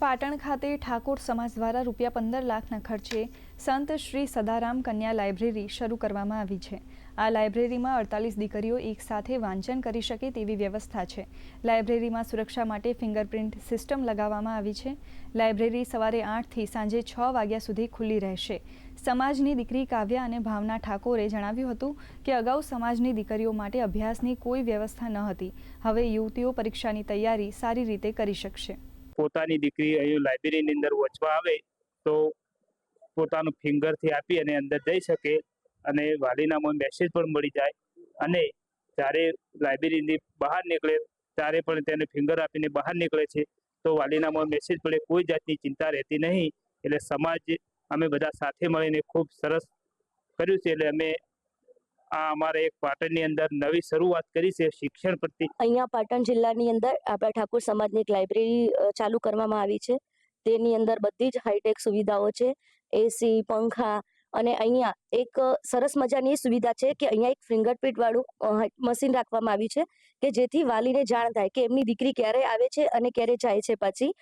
પાટણ ખાતે ઠાકોર સમાજ દ્વારા રૂપિયા પંદર લાખના ખર્ચે સંત શ્રી સદારામ કન્યા લાઇબ્રેરી શરૂ કરવામાં આવી છે. આ લાઇબ્રેરીમાં અડતાલીસ દીકરીઓ એકસાથે વાંચન કરી શકે તેવી વ્યવસ્થા છે. લાઇબ્રેરીમાં સુરક્ષા માટે ફિંગરપ્રિન્ટ સિસ્ટમ લગાવવામાં આવી છે. લાઇબ્રેરી સવારે આઠથી સાંજે છ વાગ્યા સુધી ખુલ્લી રહેશે. સમાજની દીકરી કાવ્યા અને ભાવના ઠાકોરે જણાવ્યું હતું કે અગાઉ સમાજની દીકરીઓ માટે અભ્યાસની કોઈ વ્યવસ્થા ન હતી. હવે યુવતીઓ પરીક્ષાની તૈયારી સારી રીતે કરી શકશે. પોતાની દીકરી અહીં લાઇબ્રેરીની અંદર વચવા આવે તો પોતાનું ફિંગરથી આપી અને અંદર જઈ શકે અને વાલીનામાં મેસેજ પણ મળી જાય. અને જ્યારે લાઇબ્રેરીની બહાર નીકળે, ત્યારે પણ તેને ફિંગર આપીને બહાર નીકળે છે, તો વાલીનામાં મેસેજ પડે. કોઈ જાતની ચિંતા રહેતી નહીં. એટલે સમાજ, અમે બધા સાથે મળીને ખૂબ સરસ કર્યું છે. એટલે અમે આ અમારે એક પાટણની અંદર નવી શરૂઆત કરી છે શિક્ષણ પ્રત્યે અહીંયા પાટણ જિલ્લાની અંદર આપણા ઠાકોર સમાજની એક લાઇબ્રેરી ચાલુ કરવામાં આવી છે. તેની અંદર બધી જ હાઈટેક સુવિધાઓ છે એસી પંખા અને અહીંયા એક સરસ મજાની સુવિધા છે કે અહીંયા એક ફિંગરપ્રિન્ટ વાળું મશીન રાખવામાં આવ્યું છે કે જેથી વાલીને જાણ થાય કે એમની દીકરી ક્યારે આવે છે અને ક્યારે જાય છે પાછી.